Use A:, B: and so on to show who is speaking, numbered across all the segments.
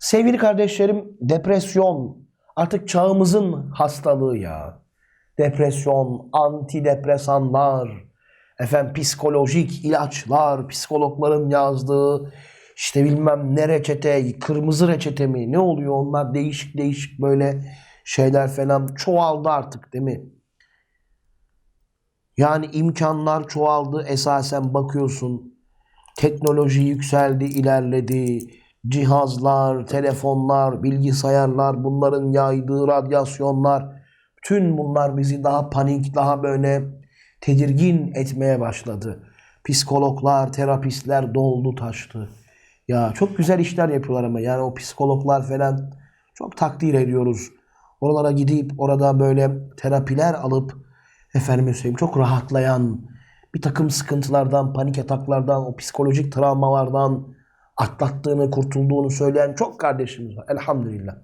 A: Sevgili kardeşlerim, depresyon artık çağımızın hastalığı ya. Depresyon, antidepresanlar, efendim psikolojik ilaçlar, psikologların yazdığı işte bilmem ne reçete, kırmızı reçete mi ne oluyor onlar değişik değişik böyle şeyler falan çoğaldı artık değil mi? Yani imkanlar çoğaldı esasen bakıyorsun. Teknoloji yükseldi, ilerledi. Cihazlar, telefonlar, bilgisayarlar, bunların yaydığı radyasyonlar, bütün bunlar bizi daha panik, daha böyle tedirgin etmeye başladı. Psikologlar, terapistler doldu taştı. Ya çok güzel işler yapıyorlar ama yani o psikologlar falan çok takdir ediyoruz. Oralara gidip orada böyle terapiler alıp efendim söyleyeyim çok rahatlayan bir takım sıkıntılardan, panik ataklardan, o psikolojik travmalardan atlattığını, kurtulduğunu söyleyen çok kardeşimiz var. Elhamdülillah.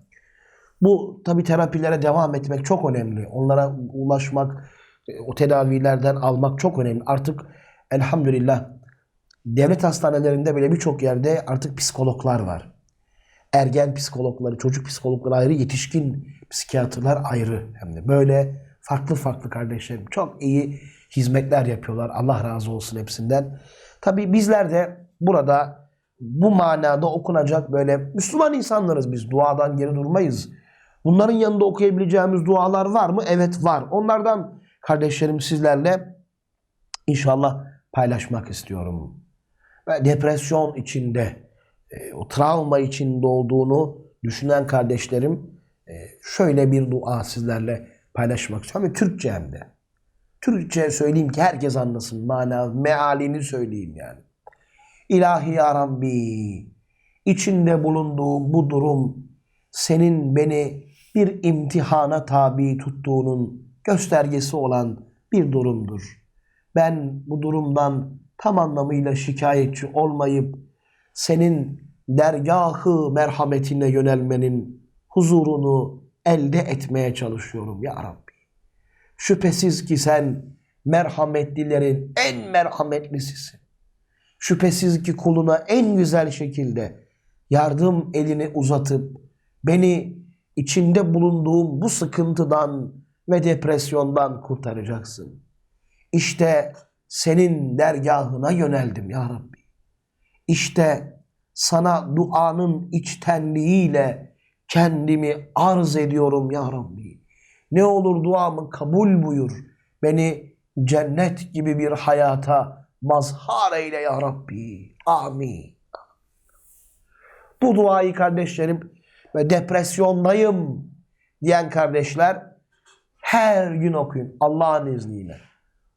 A: Bu tabi terapilere devam etmek çok önemli. Onlara ulaşmak, e, o tedavilerden almak çok önemli. Artık elhamdülillah devlet hastanelerinde bile birçok yerde artık psikologlar var. Ergen psikologları, çocuk psikologları ayrı, yetişkin psikiyatrlar ayrı. Hem de böyle farklı farklı kardeşlerim çok iyi hizmetler yapıyorlar. Allah razı olsun hepsinden. Tabi bizler de burada bu manada okunacak böyle Müslüman insanlarız biz. Duadan geri durmayız. Bunların yanında okuyabileceğimiz dualar var mı? Evet var. Onlardan kardeşlerim sizlerle inşallah paylaşmak istiyorum. Ve depresyon içinde, e, o travma içinde olduğunu düşünen kardeşlerim e, şöyle bir dua sizlerle paylaşmak istiyorum. Ama Türkçe hem de. Türkçe söyleyeyim ki herkes anlasın. Mana, mealini söyleyeyim yani. İlahi ya Rabbi, içinde bulunduğum bu durum senin beni bir imtihana tabi tuttuğunun göstergesi olan bir durumdur. Ben bu durumdan tam anlamıyla şikayetçi olmayıp senin dergahı merhametine yönelmenin huzurunu elde etmeye çalışıyorum ya Rabbi. Şüphesiz ki sen merhametlilerin en merhametlisisin. Şüphesiz ki kuluna en güzel şekilde yardım elini uzatıp beni içinde bulunduğum bu sıkıntıdan ve depresyondan kurtaracaksın. İşte senin dergahına yöneldim ya Rabbi. İşte sana duanın içtenliğiyle kendimi arz ediyorum ya Rabbi. Ne olur duamı kabul buyur. Beni cennet gibi bir hayata mazhar eyle ya Rabbi. Amin. Bu duayı kardeşlerim ve depresyondayım diyen kardeşler her gün okuyun Allah'ın izniyle.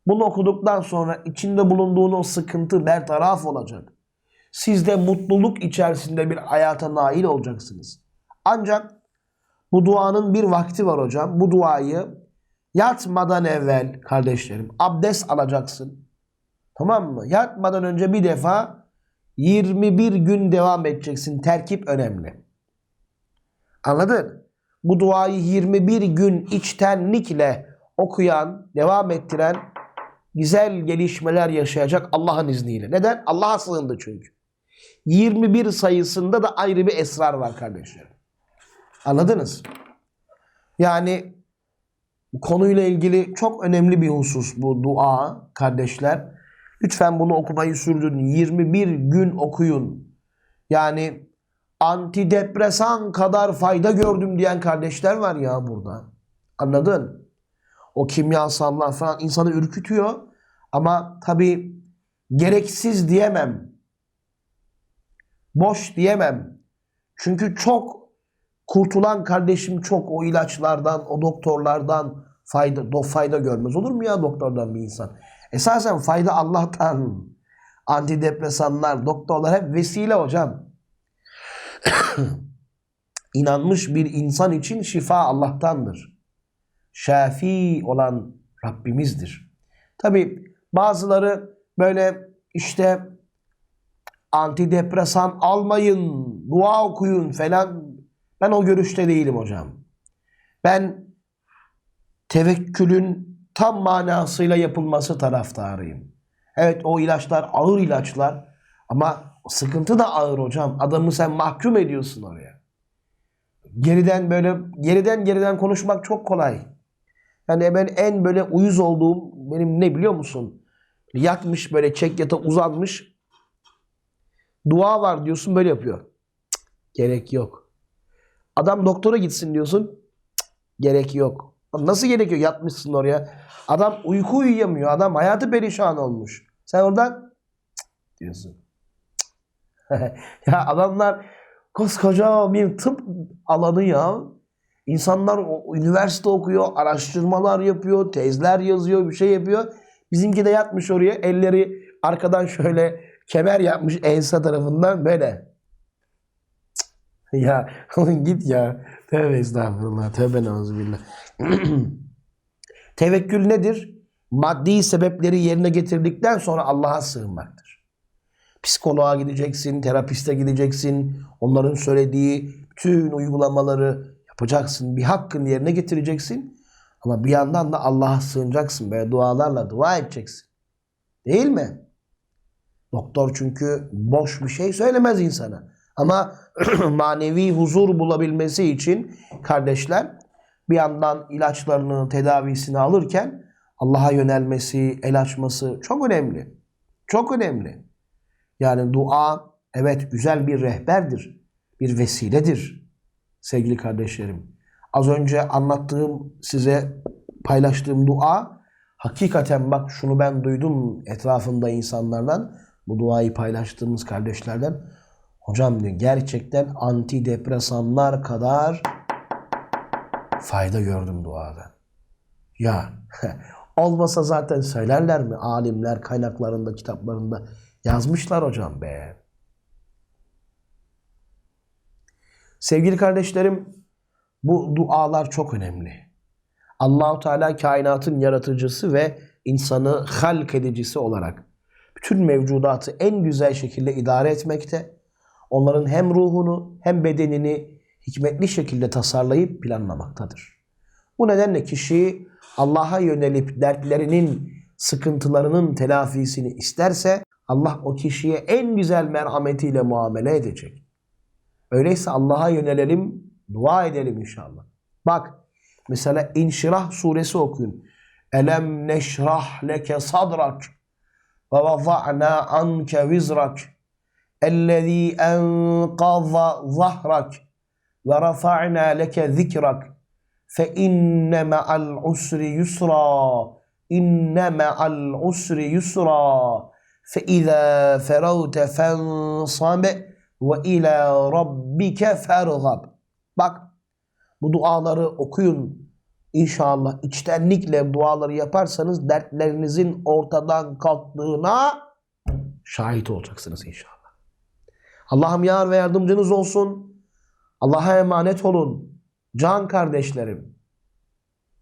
A: Bunu okuduktan sonra içinde bulunduğun o sıkıntı bertaraf olacak. Siz de mutluluk içerisinde bir hayata nail olacaksınız. Ancak bu duanın bir vakti var hocam. Bu duayı yatmadan evvel kardeşlerim abdest alacaksın. Tamam mı? Yatmadan önce bir defa 21 gün devam edeceksin. Terkip önemli. Anladın? Bu duayı 21 gün içtenlikle okuyan, devam ettiren güzel gelişmeler yaşayacak Allah'ın izniyle. Neden? Allah'a sığındı çünkü. 21 sayısında da ayrı bir esrar var kardeşlerim. Anladınız? Yani konuyla ilgili çok önemli bir husus bu dua kardeşler. Lütfen bunu okumayı sürdürün. 21 gün okuyun. Yani antidepresan kadar fayda gördüm diyen kardeşler var ya burada. Anladın? O kimyasallar falan insanı ürkütüyor. Ama tabii gereksiz diyemem. Boş diyemem. Çünkü çok kurtulan kardeşim çok o ilaçlardan, o doktorlardan fayda, fayda görmez. Olur mu ya doktordan bir insan? Esasen fayda Allah'tan. Antidepresanlar, doktorlar hep vesile hocam. İnanmış bir insan için şifa Allah'tandır. Şafi olan Rabbimizdir. Tabi bazıları böyle işte antidepresan almayın, dua okuyun falan. Ben o görüşte değilim hocam. Ben tevekkülün tam manasıyla yapılması taraftarıyım. Evet o ilaçlar ağır ilaçlar ama sıkıntı da ağır hocam. Adamı sen mahkum ediyorsun oraya. geriden böyle geriden geriden konuşmak çok kolay. Yani ben en böyle uyuz olduğum benim ne biliyor musun? Yatmış böyle çek yata uzanmış. Dua var diyorsun böyle yapıyor. Cık, gerek yok. Adam doktora gitsin diyorsun. Cık, gerek yok. Nasıl gerek yok? Yatmışsın oraya. Adam uyku uyuyamıyor. Adam hayatı perişan olmuş. Sen oradan diyorsun. Ya adamlar koskoca bir tıp alanı ya. İnsanlar üniversite okuyor, araştırmalar yapıyor, tezler yazıyor, bir şey yapıyor. Bizimki de yatmış oraya, elleri arkadan şöyle kemer yapmış ense tarafından böyle. Ya git ya. Tövbe estağfurullah. Tövbe neuzubillah. Tevekkül nedir? Maddi sebepleri yerine getirdikten sonra Allah'a sığınmaktır. Psikoloğa gideceksin, terapiste gideceksin. Onların söylediği bütün uygulamaları yapacaksın. Bir hakkın yerine getireceksin. Ama bir yandan da Allah'a sığınacaksın. Böyle dualarla dua edeceksin. Değil mi? Doktor çünkü boş bir şey söylemez insana. Ama manevi huzur bulabilmesi için kardeşler bir yandan ilaçlarını, tedavisini alırken Allah'a yönelmesi, el açması çok önemli. Çok önemli. Yani dua evet güzel bir rehberdir. Bir vesiledir sevgili kardeşlerim. Az önce anlattığım size paylaştığım dua hakikaten bak şunu ben duydum etrafında insanlardan bu duayı paylaştığımız kardeşlerden hocam diyor gerçekten antidepresanlar kadar fayda gördüm duada. Ya olmasa zaten söylerler mi? Alimler kaynaklarında, kitaplarında yazmışlar hocam be. Sevgili kardeşlerim, bu dualar çok önemli. Allahu Teala kainatın yaratıcısı ve insanı halk edicisi olarak bütün mevcudatı en güzel şekilde idare etmekte. Onların hem ruhunu hem bedenini hikmetli şekilde tasarlayıp planlamaktadır. Bu nedenle kişi Allah'a yönelip dertlerinin, sıkıntılarının telafisini isterse Allah o kişiye en güzel merhametiyle muamele edecek. Öyleyse Allah'a yönelelim, dua edelim inşallah. Bak mesela İnşirah suresi okuyun. Elem neşrah leke sadrak ve vaza'na anke vizrak rafa'na leke zikrak fe inne ma'al usri yusra inne ma'al usri yusra fe izâ feravte fensab ve ilâ rabbike fergab bak bu duaları okuyun İnşallah içtenlikle duaları yaparsanız dertlerinizin ortadan kalktığına şahit olacaksınız inşallah. Allah'ım yar ve yardımcınız olsun. Allah'a emanet olun. Can kardeşlerim.